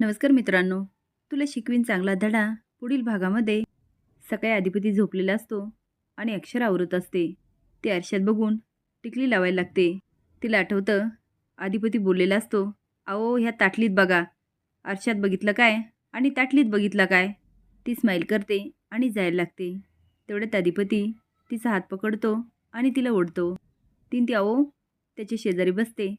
नमस्कार मित्रांनो तुला शिकवीन चांगला धडा पुढील भागामध्ये. सकाळी अधिपती झोपलेला असतो आणि अक्षर आवरत असते. ते आरशात बघून टिकली लावायला लागते. तिला आठवतं अधिपती बोललेला असतो अहो ह्या ताटलीत बघा. आरशात बघितलं काय आणि ताटलीत बघितलं काय? ती स्माईल करते आणि जायला लागते. तेवढ्यात अधिपती तिचा हात पकडतो आणि तिला ओढतो. तीन ती अहो त्याच्या शेजारी बसते.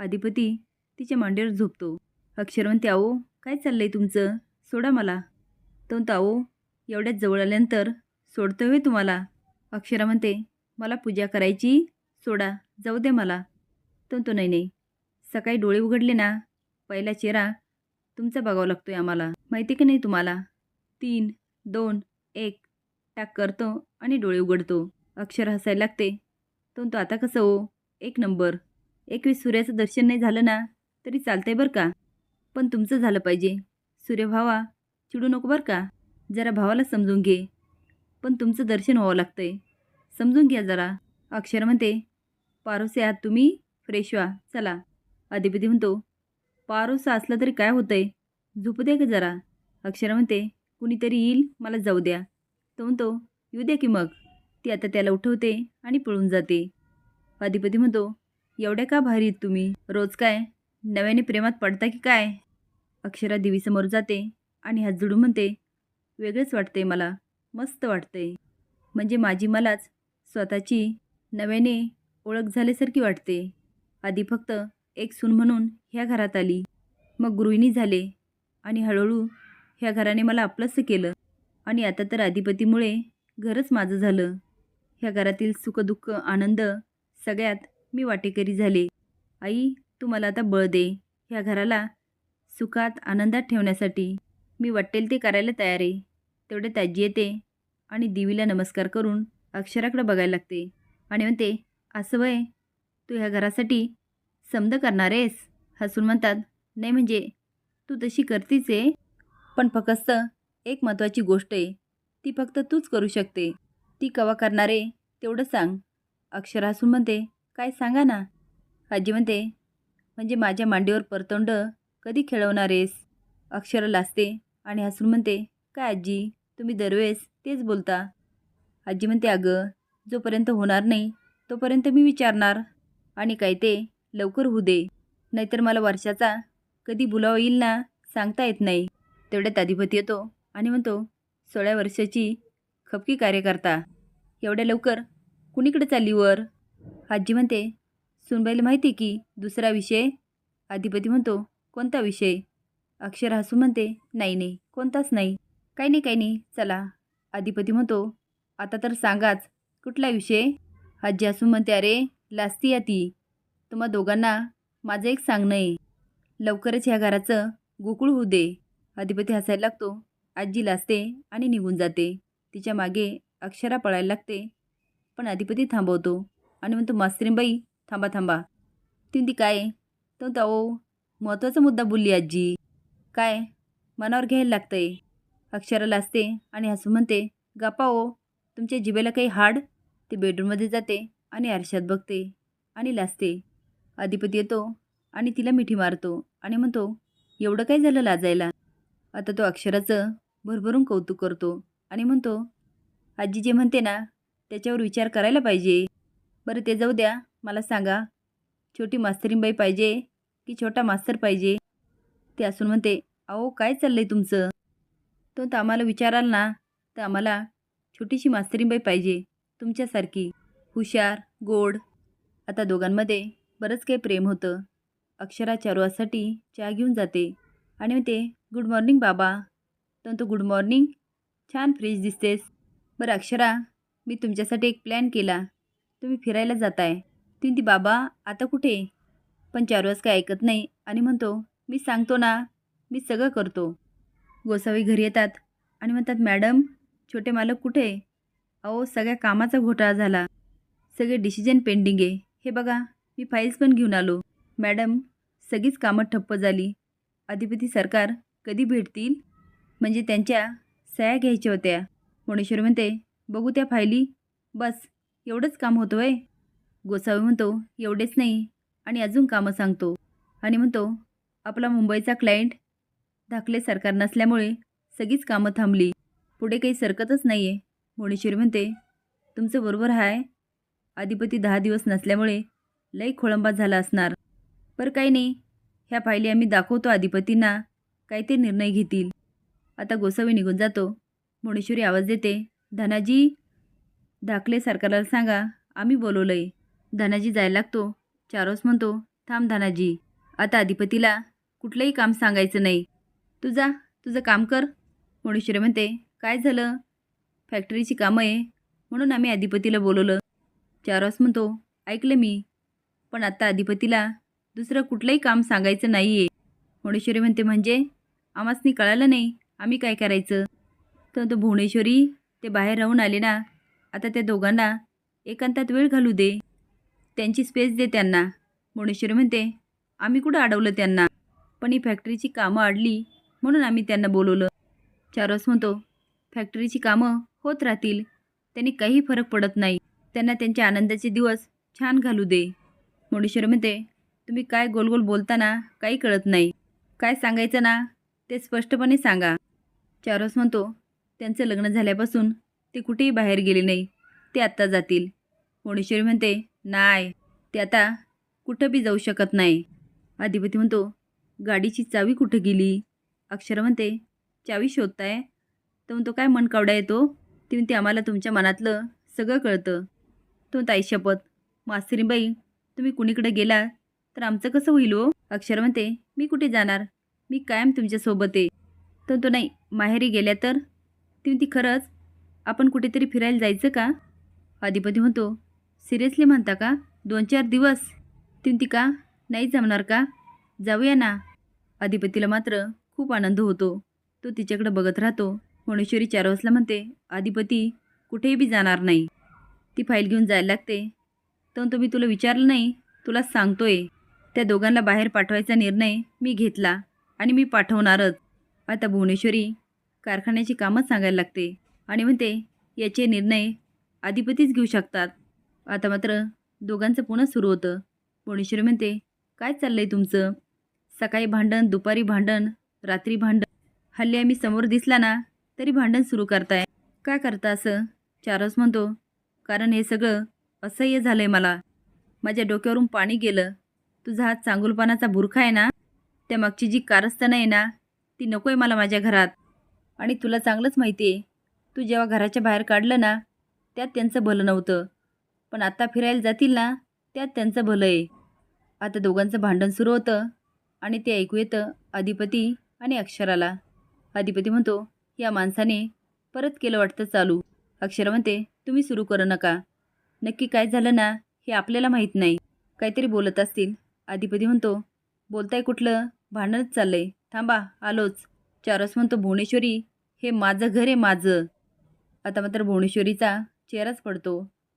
अधिपती तिच्या मांडीवर झोपतो. अक्षरवंती म्हणते अहो काय आहे तुमचं? सोडा मला. तो म्हणतो अहो एवढ्याच जवळ आल्यानंतर सोडतो होय तुम्हाला. अक्षरा म्हणते मला पूजा करायची सोडा जाऊ दे मला. तो नाही नाही सकाळी डोळे उघडले ना पहिला चेहरा तुमचा बघावा लागतो आहे आम्हाला. माहिती की नाही तुम्हाला? तीन दोन एक टाक करतो आणि डोळे उघडतो. अक्षर हसायला लागते. तो आता कसं हो? एक नंबर. एकवीस सूर्याचं दर्शन नाही झालं ना तरी चालतंय बरं का? पण तुमचं झालं पाहिजे. सूर्य भावा चिडू नको बरं का? जरा भावाला समजून घे. पण तुमचं दर्शन व्हावं लागतं आहे समजून घ्या जरा. अक्षर म्हणते पारोसे आहात तुम्ही? फ्रेश व्हा. चला. अधिपती म्हणतो पारोसा असला तरी काय होतं आहे झोपू द्या का जरा? अक्षर म्हणते कुणीतरी येईल मला जाऊ द्या. तो म्हणतो येऊ द्या की मग. ती आता त्याला उठवते आणि पळून जाते. अधिपती म्हणतो एवढ्या का भारी आहेत तुम्ही? रोज काय? नव्याने प्रेमात पडता की काय? अक्षरा देवीसमोर जाते आणि हात जुडू म्हणते वेगळंच वाटते मला मस्त वाटते म्हणजे माझी मलाच स्वतःची नव्याने ओळख झाल्यासारखी वाटते. आधी फक्त एक सून म्हणून ह्या घरात आली. मग गृहिणी झाले आणि हळूहळू ह्या घराने मला आपलंसं केलं. आणि आता तर अधिपतीमुळे घरच माझं झालं. ह्या घरातील सुखदुःख आनंद सगळ्यात मी वाटेकरी झाले. आई तू मला आता बळ दे. ह्या घराला सुखात आनंदात ठेवण्यासाठी. मी वाटेल ते करायला तयार. आहे तेवढ्यात आजी येते आणि देवीला नमस्कार करून अक्षराकडे बघायला लागते. आणि म्हणते असं वय? तू ह्या घरासाठी समद करणार आहेस? हसून म्हणतात नाही म्हणजे तू तशी करतीच आहे. पण फक्त एक महत्त्वाची गोष्ट आहे. ती फक्त तूच करू शकते. ती कवा करणार आहे तेवढं सांग. अक्षर हसून म्हणते काय सांगा ना. आजी म्हणते म्हणजे माझ्या मांडीवर परतोंड कधी खेळवणार आहेस अक्षर लाजते आणि हसून म्हणते काय आजी तुम्ही दरवेळेस तेच बोलता? आजी म्हणते अगं जोपर्यंत होणार नाही तोपर्यंत मी विचारणार आणि काय ते लवकर होऊ दे. नाहीतर मला वर्षाचा कधी बुलावा येईल ना सांगता येत नाही. तेवढ्यात अधिपती येतो आणि म्हणतो सोळा वर्षाची खपकी कार्यकर्ता एवढ्या लवकर कुणीकडे चालली वर? आजी म्हणते सुनबाईला माहिती की दुसरा विषय? अधिपती म्हणतो कोणता विषय? अक्षर हसू म्हणते नाही नाही कोणताच नाही. काही नाही काही नाही चला. अधिपती म्हणतो आता तर सांगाच कुठला विषय? आजी हसू म्हणते अरे लाजती या ती. तुम्हा दोघांना माझं एक सांगणं आहे. लवकरच ह्या घराचं गोकुळ होऊ दे. अधिपती हसायला लागतो. आजी लाजते आणि निघून जाते. तिच्यामागे अक्षरा पळायला लागते. पण अधिपती थांबवतो आणि म्हणतो मास्तरीनबाई थांबा थांबा. ती म्हणती काय? तो अहो महत्त्वाचा मुद्दा बोलली आजी. काय? मनावर घ्यायला लागतंय. अक्षराला लाजते आणि हसून म्हणते गप्पा ओ तुमच्या जिभेला काही हाड? ते बेडरूममध्ये जाते आणि आरशात बघते आणि लाजते. अधिपती येतो आणि तिला मिठी मारतो आणि म्हणतो एवढं काय झालं लाजायला? आता तो अक्षराचं भरभरून कौतुक करतो आणि म्हणतो आजी जे म्हणते ना त्याच्यावर विचार करायला पाहिजे. बरं ते जाऊ द्या मला सांगा. छोटी मास्तरीनबाई पाहिजे की छोटा मास्तर पाहिजे. ते असून म्हणते अहो काय चाललंय तुमचं? तो तर आम्हाला विचाराल ना तर आम्हाला छोटीशी मास्तरींबाई पाहिजे तुमच्यासारखी. हुशार गोड. आता दोघांमध्ये बरंच काही प्रेम होतं. अक्षरा चारुवासाठी चहा घेऊन जाते आणि म्हणते गुड मॉर्निंग बाबा. तो गुड मॉर्निंग. छान फ्रेश दिसतेस. बरं अक्षरा मी तुमच्यासाठी एक प्लॅन केला. तुम्ही फिरायला जाताय. ती बाबा आता कुठे? पण चारुहास काय ऐकत नाही आणि म्हणतो मी सांगतो ना मी सगळं करतो. गोसावी घरी येतात आणि म्हणतात मॅडम छोटे मालक कुठे अहो सगळ्या कामाचा घोटाळा झाला. सगळे डिसिजन पेंडिंग आहे. हे बघा मी फाईल्स पण घेऊन आलो. मॅडम सगळीच कामं ठप्प झाली. अधिपती सरकार कधी भेटतील? म्हणजे त्यांच्या सह्या घ्यायच्या होत्या. मोणेश्वर म्हणते बघू त्या फायली बस एवढंच काम होतं आहे गोसावी म्हणतो एवढेच नाही. आणि अजून कामं सांगतो. आणि म्हणतो आपला मुंबईचा क्लायंट धाकले सरकार नसल्यामुळे सगळीच कामं थांबली. पुढे काही सरकतच नाही आहे भुवनेश्वरी म्हणते तुमचं बरोबर आहे अधिपती दहा दिवस नसल्यामुळे लई खोळंबा झाला असणार. पर काही नाही. ह्या फायली आम्ही दाखवतो अधिपतींना. काय ते निर्णय घेतील. आता गोसावी निघून जातो. भुवनेश्वरी आवाज देते धनाजी धाकले सरकारला सांगा आम्ही बोलवलं आहे धनाजी जायला लागतो. चारोस म्हणतो थांब धानाजी आता अधिपतीला कुठलंही काम सांगायचं नाही. तू जा तुझं काम कर. भुवनेश्वरी म्हणते काय झालं? फॅक्टरीची कामं आहे म्हणून आम्ही अधिपतीला बोलवलं. चारोस म्हणतो ऐकलं मी पण आता अधिपतीला दुसरं कुठलंही काम सांगायचं नाही आहे भुवनेश्वरी म्हणते म्हणजे? आम्हासनी कळालं नाही आम्ही काय करायचं? तर तो भुवनेश्वरी ते बाहेर राहून आले ना आता त्या दोघांना एकांतात वेळ घालू दे. त्यांची स्पेस दे त्यांना. भुवनेश्वरी म्हणते आम्ही कुठं अडवलं त्यांना? पण ही फॅक्टरीची कामं अडली म्हणून आम्ही त्यांना बोलवलं. चारोस म्हणतो फॅक्टरीची कामं होत राहतील. त्यांनी काही फरक पडत नाही. त्यांना त्यांचे आनंदाचे दिवस छान घालू दे. मुंडेश्वरी म्हणते तुम्ही काय गोल गोल बोलताना काही कळत नाही. काय सांगायचं ना ते स्पष्टपणे सांगा. चारोस म्हणतो त्यांचं लग्न झाल्यापासून ते कुठेही बाहेर गेले नाही. ते आत्ता जातील. मुंडेश्वरी म्हणते नाही ते आता कुठं बी जाऊ शकत नाही. अधिपती म्हणतो गाडीची चावी कुठं गेली? अक्षर म्हणते चावी शोधताय? तर म्हणतो काय मन कावडा येतो ती म्हणते आम्हाला तुमच्या मनातलं सगळं कळतं. तो ताई शपथ मास्तरीबाई तुम्ही कुणीकडे गेला तर आमचं कसं होईल हो? अक्षर म्हणते मी कुठे जाणार? मी कायम तुमच्यासोबत आहे. तर तो नाही माहेरी गेल्या तर? ती म्हणती खरंच? आपण कुठेतरी फिरायला जायचं का? अधिपती म्हणतो सिरियसली म्हणता का? दोन चार दिवस. ती का? नाही जमणार का? जाऊया ना. अधिपतीला मात्र खूप आनंद होतो. तो तिच्याकडे बघत राहतो. भुवनेश्वरी चार वाजला म्हणते अधिपती कुठेही बी जाणार नाही. ती फाईल घेऊन जायला लागते. तर तो मी तुला विचारलं नाही तुला सांगतोय. त्या दोघांना बाहेर पाठवायचा निर्णय मी घेतला आणि मी पाठवणारच. आता भुवनेश्वरी कारखान्याची कामच सांगायला लागते आणि म्हणते याचे निर्णय अधिपतीच घेऊ शकतात. आता मात्र दोघांचं पुन्हा सुरू होतं. पुणेश्वरी म्हणते काय चाललंय तुमचं? सकाळी भांडण दुपारी भांडण रात्री भांडण. हल्ली आम्ही समोर दिसला ना तरी भांडण सुरू करताय. काय करता असं? चारस म्हणतो कारण हे सगळं असह्य झालं आहे मला. माझ्या डोक्यावरून पाणी गेलं. तुझा हा चांगुलपणाचा बुरखा आहे ना? त्या मागची जी कारस्थानं आहे ना ती नको आहे मला माझ्या घरात. आणि तुला चांगलंच माहिती आहे तू जेव्हा घराच्या बाहेर काढलं ना त्यात त्यांचं भलं नव्हतं. पण आत्ता फिरायला जातील ना त्यात त्यांचं भलं आहे. आता दोघांचं भांडण सुरू होतं आणि ते ऐकू येतं अधिपती आणि अक्षराला. अधिपती म्हणतो या माणसाने परत केलं वाटतं चालू. अक्षर म्हणते तुम्ही सुरू करू नका. नक्की काय झालं ना हे आपल्याला माहीत नाही. काहीतरी बोलत असतील. अधिपती म्हणतो बोलताय कुठलं? भांडणच चाललंय. थांबा आलोच. चारस म्हणतो भुवनेश्वरी हे माझं घर आहे माझं. आता मात्र भुवनेश्वरीचा चेहराच पडतो.